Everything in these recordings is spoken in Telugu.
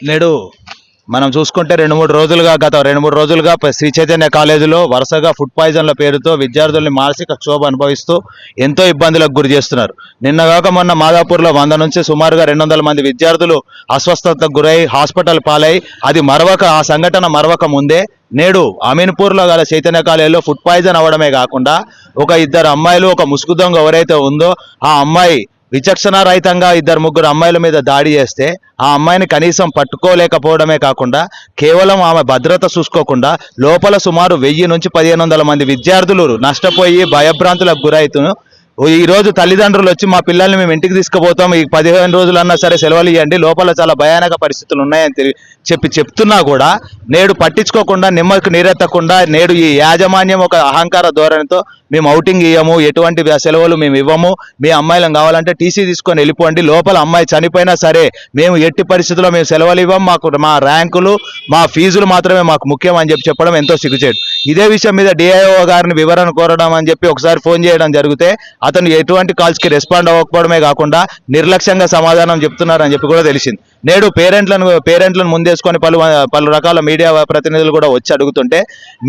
నేడు మనం చూసుకుంటే రెండు మూడు రోజులుగా గత రెండు మూడు రోజులుగా శ్రీ చైతన్య కాలేజీలో వరుసగా ఫుడ్ పాయిజన్ల పేరుతో విద్యార్థుల్ని మానసిక క్షోభ అనుభవిస్తూ ఎంతో ఇబ్బందులకు గురి చేస్తున్నారు. నిన్న కాక మొన్న మాదాపూర్లో వంద నుంచి సుమారుగా రెండు వందల మంది విద్యార్థులు అస్వస్థతకు గురై హాస్పిటల్ పాలై అది మరవక ఆ సంఘటన మరవక ముందే నేడు అమీన్పూర్లో గల చైతన్య కాలేజీలో ఫుడ్ పాయిజన్ అవ్వడమే కాకుండా ఒక ఇద్దరు అమ్మాయిలు ఒక ముసుగు దొంగ ఎవరైతే ఉందో ఆ అమ్మాయి విచక్షణారహితంగా ఇద్దరు ముగ్గురు అమ్మాయిల మీద దాడి చేస్తే ఆ అమ్మాయిని కనీసం పట్టుకోలేకపోవడమే కాకుండా కేవలం ఆమె భద్రత చూసుకోకుండా లోపల సుమారు వెయ్యి నుంచి పదిహేను వందల మంది విద్యార్థులు నష్టపోయి భయభ్రాంతులకు గురవుతూ ఈ రోజు తల్లిదండ్రులు వచ్చి మా పిల్లల్ని మేము ఇంటికి తీసుకుపోతాం. ఈ పదిహేను రోజులు అన్నా సరే సెలవులు ఇవ్వండి లోపల చాలా భయానక పరిస్థితులు ఉన్నాయని చెప్పి చెప్తున్నా కూడా నేడు పట్టించుకోకుండా నిమ్మకు నీరెత్తకుండా నేడు ఈ యాజమాన్యం ఒక అహంకార ధోరణితో మేము అవుటింగ్ ఇవ్వము ఎటువంటి సెలవులు మేము ఇవ్వము. మీ అమ్మాయిలను కావాలంటే టీసీ తీసుకొని వెళ్ళిపోండి. లోపల అమ్మాయి చనిపోయినా సరే మేము ఎట్టి పరిస్థితుల్లో మేము సెలవులు ఇవ్వం. మాకు మా ర్యాంకులు మా ఫీజులు మాత్రమే మాకు ముఖ్యం అని చెప్పి చెప్పడం ఎంతో సిగ్గుచేటు. ఇదే విషయం మీద డిఐఓ గారిని వివరణ కోరడం అని చెప్పి ఒకసారి ఫోన్ చేయడం జరిగితే అతను ఎటువంటి కాల్స్కి రెస్పాండ్ అవ్వకపోవడమే కాకుండా నిర్లక్ష్యంగా సమాధానం చెప్తున్నారని చెప్పి కూడా తెలిసింది. నేడు పేరెంట్లను పేరెంట్లను ముందేసుకొని పలు పలు రకాల మీడియా ప్రతినిధులు కూడా వచ్చి అడుగుతుంటే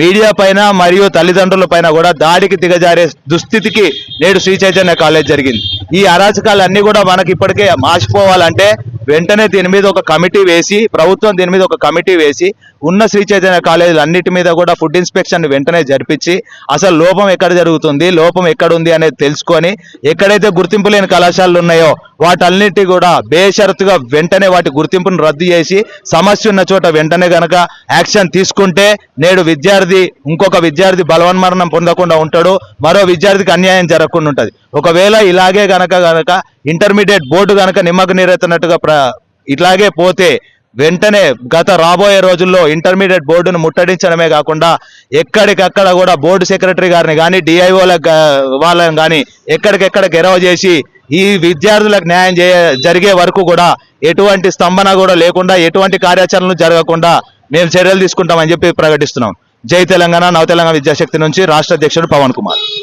మీడియా పైన మరియు తల్లిదండ్రుల పైన కూడా దాడికి దిగజారే దుస్థితికి నేడు శ్రీ చైతన్య కాలేజ్ జరిగింది. ఈ అరాచకాలన్నీ కూడా మనకి ఇప్పటికే మాసిపోవాలంటే వెంటనే దీని మీద ఒక కమిటీ వేసి ప్రభుత్వం దీని మీద ఒక కమిటీ వేసి ఉన్న శ్రీ చైతన్య కాలేజీలు అన్నిటి మీద కూడా ఫుడ్ ఇన్స్పెక్షన్ వెంటనే జరిపించి అసలు లోపం ఎక్కడ జరుగుతుంది లోపం ఎక్కడ ఉంది అనేది తెలుసుకొని ఎక్కడైతే గుర్తింపు లేని కళాశాలలు ఉన్నాయో వాటన్నిటి కూడా బేషరతుగా వెంటనే వాటి గుర్తింపును రద్దు చేసి సమస్య ఉన్న చోట వెంటనే గనక యాక్షన్ తీసుకుంటే నేడు విద్యార్థి ఇంకొక విద్యార్థి బలవన్మరణం పొందకుండా ఉంటాడు. మరో విద్యార్థికి అన్యాయం జరగకుండా ఉంటుంది. ఒకవేళ ఇలాగే గనక గనక ఇంటర్మీడియట్ బోర్డు గనక నిమ్మకు నీరెత్తినట్టుగా ప్ర ఇట్లాగే పోతే వెంటనే గత రాబోయే రోజుల్లో ఇంటర్మీడియట్ బోర్డును ముట్టడించడమే కాకుండా ఎక్కడికక్కడ కూడా బోర్డు సెక్రటరీ గారిని కానీ డిఐఓల వాళ్ళని కానీ ఎక్కడికెక్కడ గెరవ చేసి ఈ విద్యార్థులకు న్యాయం జరిగే వరకు కూడా ఎటువంటి స్తంభన కూడా లేకుండా ఎటువంటి కార్యాచరణలు జరగకుండా మేము చర్యలు తీసుకుంటామని చెప్పి ప్రకటిస్తున్నాం. జై తెలంగాణ నవ తెలంగాణ విద్యాశక్తి నుంచి రాష్ట్ర అధ్యక్షుడు పవన్ కుమార్.